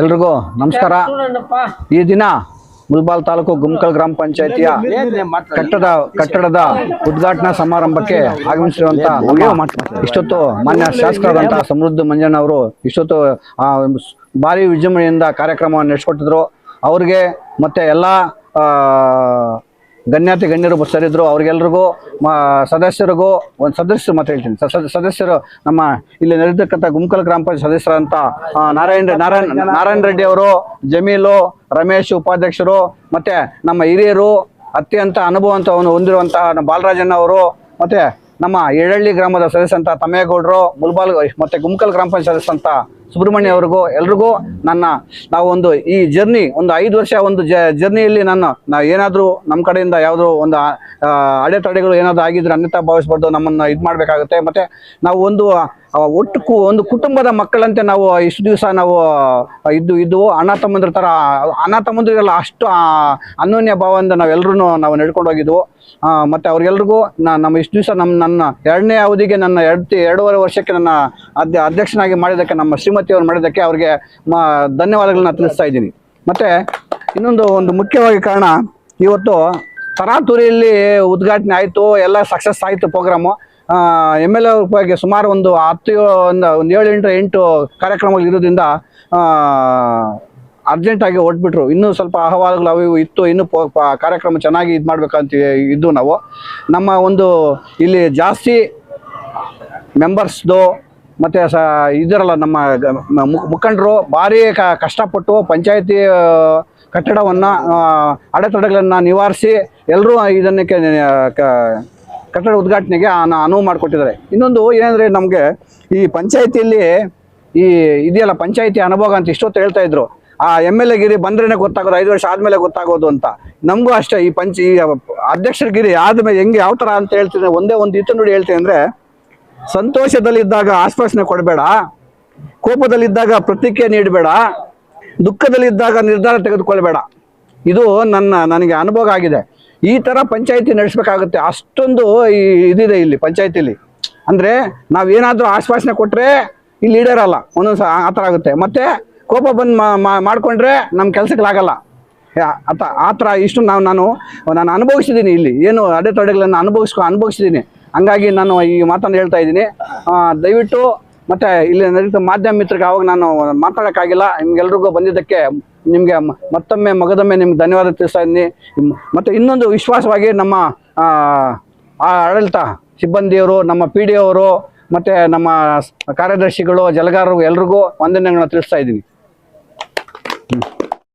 ಎಲ್ರಿಗೂ ನಮಸ್ಕಾರ. ಈ ದಿನ ಮುಲ್ಬಾಲ್ ತಾಲೂಕು ಗುಮ್ಕಲ್ ಗ್ರಾಮ ಪಂಚಾಯತಿಯ ಕಟ್ಟಡ ಕಟ್ಟಡದ ಉದ್ಘಾಟನಾ ಸಮಾರಂಭಕ್ಕೆ ಆಗಮಿಸಿರುವಂತ ಇಷ್ಟೊತ್ತು ಮಾನ್ಯ ಶಾಸಕರಾದಂತಹ ಸಮೃದ್ಧ ಮಂಜಣ್ಣ ಅವರು ಇಷ್ಟೊತ್ತು ಭಾರಿ ವಿಜೃಂಭಣೆಯಿಂದ ಕಾರ್ಯಕ್ರಮವನ್ನು ನಡೆಸಿಕೊಟ್ಟಿದ್ರು. ಅವ್ರಿಗೆ ಮತ್ತೆ ಎಲ್ಲ ಗಣ್ಯಾತಿ ಗಣ್ಯರು ಸರಿದ್ರು, ಅವ್ರಿಗೆಲ್ರಿಗೂ, ಮ, ಸದಸ್ಯರಿಗೂ ಒಂದು ಸದಸ್ಯರು ಮಾತ್ರ ಹೇಳ್ತೀನಿ. ಸದಸ್ಯರು ನಮ್ಮ ಇಲ್ಲಿ ನಡೆದಕ್ಕಂಥ ಗುಂಕಲ್ ಗ್ರಾಮ ಪಂಚಾಯತ್ ಸದಸ್ಯರಂತ ನಾರಾಯಣ ನಾರಾಯಣ ನಾರಾಯಣ ರೆಡ್ಡಿ ಅವರು, ಜಮೀಲು, ರಮೇಶ್ ಉಪಾಧ್ಯಕ್ಷರು, ಮತ್ತೆ ನಮ್ಮ ಹಿರಿಯರು, ಅತ್ಯಂತ ಅನುಭವಂತವನ್ನು ಹೊಂದಿರುವಂತಹ ನಮ್ಮ ಬಾಲರಾಜಣ್ಣ ಅವರು, ಮತ್ತೆ ನಮ್ಮ ಎಳ್ಳಳ್ಳಿ ಗ್ರಾಮದ ಸದಸ್ಯಂತ ತಮ್ಮೇಗೌಡರು ಮುಲ್ಬಾಲ್, ಮತ್ತು ಗುಮ್ಕಲ್ ಗ್ರಾಮ ಪಂಚಾಯತ್ ಸದಸ್ಯಂತ ಸುಬ್ರಹ್ಮಣ್ಯ ಅವ್ರಿಗೂ, ಎಲ್ರಿಗೂ ನನ್ನ ನಾವು ಒಂದು ಈ ಜರ್ನಿ ಒಂದು ಐದು ವರ್ಷ ಒಂದು ಜರ್ನಿಯಲ್ಲಿ ನನ್ನ ನಾವು ಏನಾದರೂ ನಮ್ಮ ಕಡೆಯಿಂದ ಯಾವುದೋ ಒಂದು ಅಡೆತಡೆಗಳು ಏನಾದರೂ ಆಗಿದ್ರೆ ಅನ್ಯತಾ ಭಾವಿಸ್ಬಾರ್ದು, ನಮ್ಮನ್ನು ಇದು ಮಾಡಬೇಕಾಗುತ್ತೆ. ಮತ್ತು ನಾವು ಒಂದು ಒಟ್ಟು ಒಂದು ಕುಟುಂಬದ ಮಕ್ಕಳಂತೆ ನಾವು ಇಷ್ಟು ದಿವಸ ನಾವು ಇದ್ದು ಇದ್ದು ಅಣ್ಣ, ತಮ್ಮಂದ್ರ ಥರ ಅಣ್ಣ, ತಮ್ಮಂದ್ರಿಗೆಲ್ಲ ಅಷ್ಟು ಅನ್ಯೋನ್ಯ ಭಾವದಿಂದ ನಾವೆಲ್ಲರೂ ನಾವು ನಡ್ಕೊಂಡು ಹೋಗಿದ್ವು. ಮತ್ತು ಅವ್ರಿಗೆಲ್ರಿಗೂ ನಮ್ಮ ಇಷ್ಟು ದಿವಸ ನಮ್ಮ ನನ್ನ ಎರಡನೇ ಅವಧಿಗೆ ನನ್ನ ಎರಡು ಎರಡೂವರೆ ವರ್ಷಕ್ಕೆ ನನ್ನ ಅಧ್ಯ ಅಧ್ಯಕ್ಷನಾಗಿ ಮಾಡಿದ್ದಕ್ಕೆ, ನಮ್ಮ ಶ್ರೀಮತಿಯವರು ಮಾಡಿದ್ದಕ್ಕೆ ಅವ್ರಿಗೆ ಮ, ಧನ್ಯವಾದಗಳನ್ನ ತಿಳಿಸ್ತಾ ಇದ್ದೀನಿ. ಮತ್ತೆ ಇನ್ನೊಂದು ಒಂದು ಮುಖ್ಯವಾಗಿ ಕಾರಣ, ಇವತ್ತು ತರಾತುರಿಯಲ್ಲಿ ಉದ್ಘಾಟನೆ ಆಯಿತು. ಎಲ್ಲ ಸಕ್ಸಸ್ ಆಯಿತು ಪ್ರೋಗ್ರಾಮು ಎಂ ಎಲ್ ಎ ಸುಮಾರು ಒಂದು ಹತ್ತು, ಒಂದು ಒಂದು ಏಳು, ಎಂಟು ಎಂಟು ಕಾರ್ಯಕ್ರಮಗಳು ಇರೋದ್ರಿಂದ ಅರ್ಜೆಂಟಾಗಿ ಹೊಟ್ಬಿಟ್ರು ಇನ್ನೂ ಸ್ವಲ್ಪ ಅಹವಾಲುಗಳು ಅವು ಇತ್ತು. ಇನ್ನೂ ಕಾರ್ಯಕ್ರಮ ಚೆನ್ನಾಗಿ ಇದು ಮಾಡಬೇಕಂತ ಇದ್ದು ನಾವು. ನಮ್ಮ ಒಂದು ಇಲ್ಲಿ ಜಾಸ್ತಿ ಮೆಂಬರ್ಸ್ದು ಮತ್ತು ಸ, ಇದರಲ್ಲ ನಮ್ಮ ಮುಖಂಡರು ಭಾರಿ ಕಷ್ಟಪಟ್ಟು ಪಂಚಾಯತಿ ಕಟ್ಟಡವನ್ನು ಅಡೆತಡೆಗಳನ್ನು ನಿವಾರಿಸಿ ಎಲ್ಲರೂ ಇದನ್ನಕ್ಕೆ ಕಟ್ಟಡ ಉದ್ಘಾಟನೆಗೆ ಅನ- ಅನುವು ಮಾಡಿಕೊಟ್ಟಿದ್ದಾರೆ. ಇನ್ನೊಂದು ಏನಂದರೆ ನಮಗೆ ಈ ಪಂಚಾಯತಿಯಲ್ಲಿ ಈ ಇದೆಯಲ್ಲ, ಪಂಚಾಯತಿ ಅನುಭವ ಅಂತ ಇಷ್ಟೊತ್ತು ಹೇಳ್ತಾ ಇದ್ರು. ಆ ಎಂ ಎಲ್ ಎ ಗಿರಿ ಬಂದ್ರೇ ಗೊತ್ತಾಗೋದು, ಐದು ವರ್ಷ ಆದಮೇಲೆ ಗೊತ್ತಾಗೋದು ಅಂತ. ನಮಗೂ ಅಷ್ಟೇ ಈ ಪಂಚ ಈ ಅಧ್ಯಕ್ಷರ ಗಿರಿ ಆದಮೇಲೆ ಹೆಂಗೆ ಯಾವ ಥರ ಅಂತ ಹೇಳ್ತೀನಿ ಒಂದೇ ಒಂದು ಇತ್ತು ನೋಡಿ ಹೇಳ್ತೀನಿ ಅಂದರೆ, ಸಂತೋಷದಲ್ಲಿದ್ದಾಗ ಆಶ್ವಾಸನೆ ಕೊಡಬೇಡ, ಕೋಪದಲ್ಲಿದ್ದಾಗ ಪ್ರತಿಕ್ರಿಯೆ ನೀಡಬೇಡ, ದುಃಖದಲ್ಲಿದ್ದಾಗ ನಿರ್ಧಾರ ತೆಗೆದುಕೊಳ್ಬೇಡ. ಇದು ನನ್ನ ನನಗೆ ಅನುಭವ ಆಗಿದೆ. ಈ ಥರ ಪಂಚಾಯತಿ ನಡೆಸ್ಬೇಕಾಗುತ್ತೆ. ಅಷ್ಟೊಂದು ಈ ಇದಿದೆ ಇಲ್ಲಿ ಪಂಚಾಯತಿಲಿ. ಅಂದರೆ ನಾವೇನಾದರೂ ಆಶ್ವಾಸನೆ ಕೊಟ್ಟರೆ ಇಲ್ಲಿ ಲೀಡರ್ ಒಂದೊಂದು ಸಹ ಆ ಥರ ಆಗುತ್ತೆ. ಮತ್ತು ಕೋಪ ಬಂದು ಮಾಡಿಕೊಂಡ್ರೆ ನಮ್ಮ ಕೆಲಸಗಳಾಗಲ್ಲ ಆತ ಆ ಥರ ಇಷ್ಟು ನಾವು ನಾನು ನಾನು ಅನುಭವಿಸಿದ್ದೀನಿ ಇಲ್ಲಿ. ಏನು ಅಡೆತಡೆಗಳನ್ನು ಅನುಭವಿಸ್ಕೊ ಅನುಭವಿಸಿದ್ದೀನಿ ಹಂಗಾಗಿ ನಾನು ಈ ಮಾತನ್ನು ಹೇಳ್ತಾ ಇದ್ದೀನಿ. ದಯವಿಟ್ಟು ಮತ್ತು ಇಲ್ಲಿ ನಡೀತ ಮಾಧ್ಯಮ ಮಿತ್ರರಿಗೆ ಅವಾಗ ನಾನು ಮಾತಾಡೋಕ್ಕಾಗಿಲ್ಲ. ನಿಮ್ಗೆಲ್ರಿಗೂ ಬಂದಿದ್ದಕ್ಕೆ ನಿಮಗೆ ಮತ್ತೊಮ್ಮೆ ಮಗದೊಮ್ಮೆ ನಿಮ್ಗೆ ಧನ್ಯವಾದ ತಿಳಿಸ್ತಾ ಇದ್ದೀನಿ ಮತ್ತು ಇನ್ನೊಂದು ವಿಶ್ವಾಸವಾಗಿ ನಮ್ಮ ಆಡಳಿತ ಸಿಬ್ಬಂದಿಯವರು, ನಮ್ಮ ಪಿ ಡಿ ಅವರು, ಮತ್ತು ನಮ್ಮ ಕಾರ್ಯದರ್ಶಿಗಳು, ಜಲಗಾರರು ಎಲ್ರಿಗೂ ವಂದನೆಗಳನ್ನ ತಿಳಿಸ್ತಾ ಇದ್ದೀನಿ